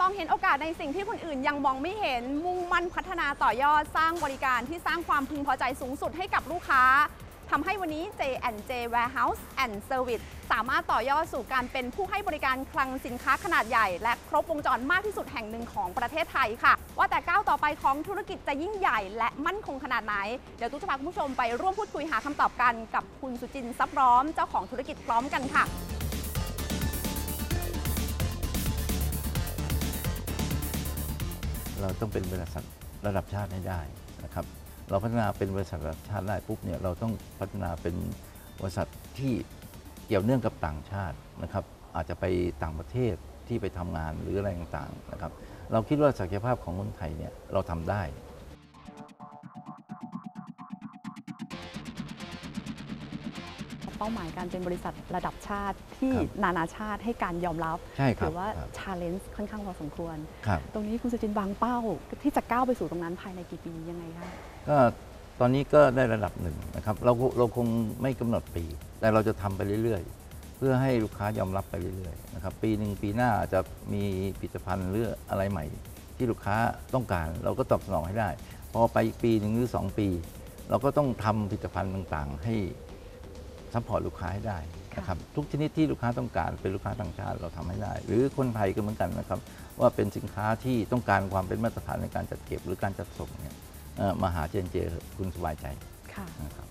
มองเห็นโอกาสในสิ่งที่คนอื่นยังมองไม่เห็น มุ่งมั่นพัฒนาต่อยอดสร้างบริการที่สร้างความพึงพอใจสูงสุดให้กับลูกค้าทำให้วันนี้ J&J Warehouse and Service สามารถต่อยอดสู่การเป็นผู้ให้บริการคลังสินค้าขนาดใหญ่ และครบวงจรมากที่สุดแห่งหนึ่งของประเทศไทยค่ะ ว่าแต่ก้าวต่อไปของธุรกิจจะยิ่งใหญ่ และมั่นคงขนาดไหน เดี๋ยวตุ๊กจะพาคุณผู้ชมไปร่วมพูดคุยหาคำตอบกันกับคุณสุจินทร์ซับร้อมเจ้าของธุรกิจพร้อมกันค่ะ เราต้องเป็นบริษัทระดับชาติให้ได้นะครับเราพัฒนาเป็นบริษัทระดับชาติได้ปุ๊บเนี่ยเราต้องพัฒนาเป็นบริษัทที่เกี่ยวเนื่องกับต่างชาตินะครับอาจจะไปต่างประเทศที่ไปทำงานหรืออะไรต่างๆนะครับเราคิดว่าศักยภาพของคนไทยเนี่ยเราทำได้ ป้าหมายการเป็นบริษัทระดับชาติที่ครับนานาชาติให้การยอมรับใช่ครับถือว่าครับชาเลนจ์ค่อนข้างพอสมควรครับตรงนี้คุณสุจินต์วางเป้าที่จะก้าวไปสู่ตรงนั้นภายในกี่ปียังไงคะก็ตอนนี้ก็ได้ระดับหนึ่งนะครับเราเราคงไม่กำหนดปี แต่เราจะทำไปเรื่อยๆ เพื่อให้ลูกค้ายอมรับไปเรื่อยๆนะครับปีหนึ่งปีหน้าอาจจะมีผลิตภัณฑ์หรืออะไรใหม่ ที่ลูกค้าต้องการ เราก็ตอบสนองให้ได้ พอไปอีกปีหนึ่งหรือ 2 ปี เราก็ต้องทำผลิตภัณฑ์ต่างๆ ให้ ซัพพอร์ตลูกค้าให้ได้นะครับทุกชนิดที่ลูกค้าต้องการเป็นลูกค้าต่างชาติเราทำให้ได้ หรือคนไทยก็เหมือนกันนะครับว่าเป็นสินค้าที่ต้องการความเป็นมาตรฐานในการจัดเก็บหรือการจัดส่งเนี่ยเอ่อมาหาเจนเจคุณสบายใจค่ะนะครับ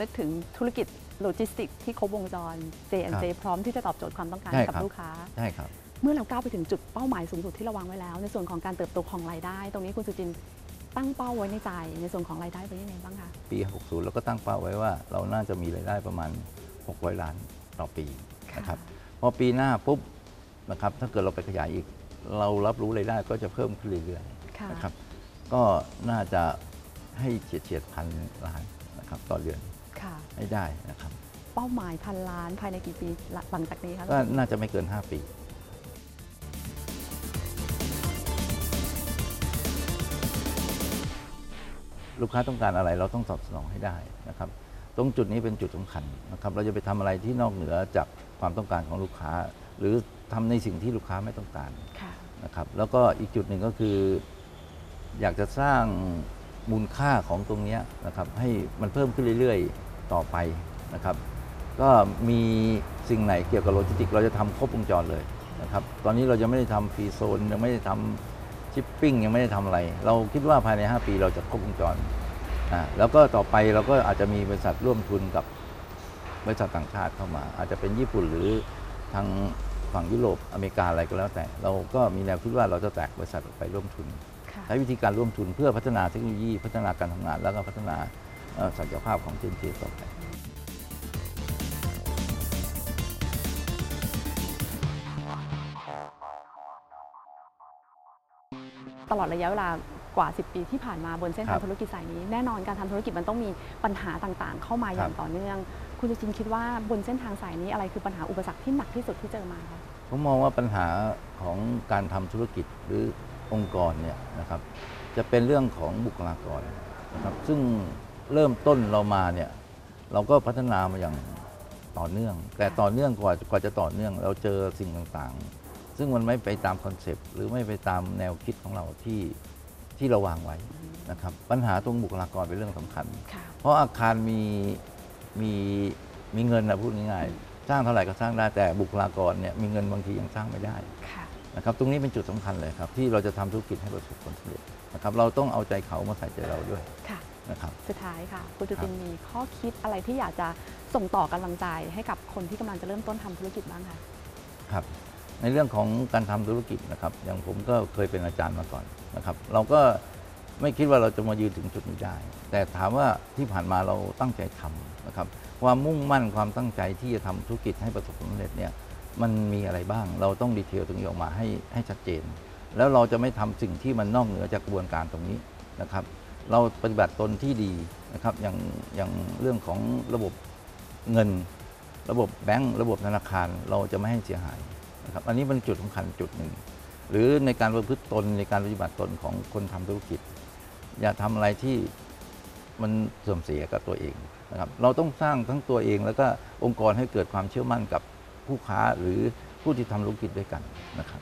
นึกถึงธุรกิจโลจิสติกที่ครบวงจร J&J ครับพร้อมที่จะตอบโจทย์ความต้องการใช่กับครับลูกค้าใช่ครับเมื่อเราก้าวไปถึงจุดเป้าหมายสูงสุดที่เราวางไว้แล้ว ในส่วนของการเติบโตของรายได้ ตรงนี้คุณสุจิน ต์ตั้งเป้าไว้ในใจในส่วนของรายได้ไว้ยังไงบ้างคะ ปี 60 เราก็ตั้งเป้าไว้ว่าเราน่าจะมีรายได้ประมาณ 600 ล้านต่อปีนะครับพอปีหน้าปุ๊บนะครับถ้าเกิดเราไปขยายอีก เรารับรู้รายได้ก็จะเพิ่มขึ้นเรื่อยค่ะๆนะครับก็น่าจะให้เฉียดเฉียดพันล้านนะครับต่อเดือนค่ะให้ได้นะครับ เป้าหมายพันล้านภายในกี่ปีหลังจากนี้คะก็น่าจะไม่เกิน 5 ปี ลูกค้าต้องการอะไรเราต้องตอบสนองให้ได้นะครับ ตรงจุดนี้เป็นจุดสำคัญนะครับ เราจะไปทำอะไรที่นอกเหนือจากความต้องการของลูกค้า หรือทำในสิ่งที่ลูกค้าไม่ต้องการค่ะนะครับ แล้วก็อีกจุดหนึ่งก็คือ อยากจะสร้างมูลค่าของตรงเนี้ยนะครับ ให้มันเพิ่มขึ้นเรื่อยๆต่อไปนะครับ ก็มีสิ่งไหนเกี่ยวกับโลจิสติกส์เราจะทำครบวงจรเลยนะครับ ตอนนี้เรายังไม่ได้ทำฟรีโซนยังไม่ได้ทำ ชิปปิ้งยังไม่ได้ทำอะไร เราคิดว่าภายใน 5 ปีเราจะครบวงจรอ่าแล้วก็ต่อไปเราก็อาจจะมีบริษัทร่วมทุนกับบริษัทต่างชาติเข้ามา อาจจะเป็นญี่ปุ่นหรือทางฝั่งยุโรปอเมริกาอะไรก็แล้วแต่ เราก็มีแนวคิดว่าเราจะแตกบริษัทออกไปร่วมทุนค่ะใช้วิธีการร่วมทุนเพื่อพัฒนาเทคโนโลยี พัฒนาการทำงาน แล้วก็พัฒนาเอ่อศักยภาพของเจนเจต่อไป ตลอดระยะเวลากว่า 10 ปีที่ผ่านมาบนเส้นทาคงรับธุรกิจสายนี้ แน่นอนการทำธุรกิจมันต้องมีปัญหาต่างๆ เข้ามาอย่างครับต่อเนื่อง คุณสุจินต์คิดว่าบนเส้นทางสายนี้อะไรคือปัญหาอุปสรรคที่หนักที่สุดที่เจอมาคะผมมองว่าปัญหาของการทำธุรกิจหรือองค์กรเนี่ยนะครับจะเป็นเรื่องของบุคลากรนะครับซึ่งเริ่มต้นเรามาเนี่ยเราก็พัฒนามาอย่างต่อเนื่อง แต่ต่อเนื่องกว่ากว่าจะต่อเนื่อง เราเจอสิ่งต่างๆ ซึ่งมันไม่ไปตามคอนเซปต์หรือไม่ไปตามแนวคิดของเราที่ที่เราวางไว้นะครับ ปัญหาตรงบุคลากรเป็นเรื่องสำคัญค่ะเพราะอาคารมีมีมีเงินนะพูดง่ายๆสร้างเท่าไหร่ก็สร้างได้แต่บุคลากรเนี่ยมีเงินบางทียังสร้างไม่ได้ค่ะนะครับตรงนี้เป็นจุดสำคัญเลยครับ ที่เราจะทำธุรกิจให้ประสบผลสำเร็จนะครับเราต้องเอาใจเขามาใส่ใจเราด้วยค่ะนะครับสุดท้ายค่ะคุณจุตินมีข้อคิดอะไรที่อยากจะส่งต่อกำลังใจให้กับคนที่กำลังจะเริ่มต้นทำธุรกิจบ้างคะครับ ในเรื่องของการทำธุรกิจนะครับ อย่างผมก็เคยเป็นอาจารย์มาก่อนนะครับ เราก็ไม่คิดว่าเราจะมายืนถึงจุดนี้ได้ แต่ถามว่าที่ผ่านมาเราตั้งใจทำนะครับ ความมุ่งมั่นความตั้งใจที่จะทำธุรกิจให้ประสบผลสำเร็จเนี่ย มันมีอะไรบ้าง เราต้องดีเทลตรงนี้ออกมาให้ให้ชัดเจน แล้วเราจะไม่ทำสิ่งที่มันนอกเหนือจากกระบวนการตรงนี้นะครับ เราปฏิบัติตนที่ดีนะครับ อย่างอย่างเรื่องของระบบเงิน ระบบแบงก์ระบบธนาคาร เราจะไม่ให้เสียหาย นะครับอันนี้เป็นจุดสำคัญจุดหนึ่ง หรือในการประพฤติตนในการปฏิบัติตนของคนทำธุรกิจ อย่าทำอะไรที่มันเสื่อมเสียกับตัวเองนะครับเราต้องสร้างทั้งตัวเอง แล้วก็องค์กรให้เกิดความเชื่อมั่นกับผู้ค้าหรือผู้ที่ทำธุรกิจด้วยกันนะครับ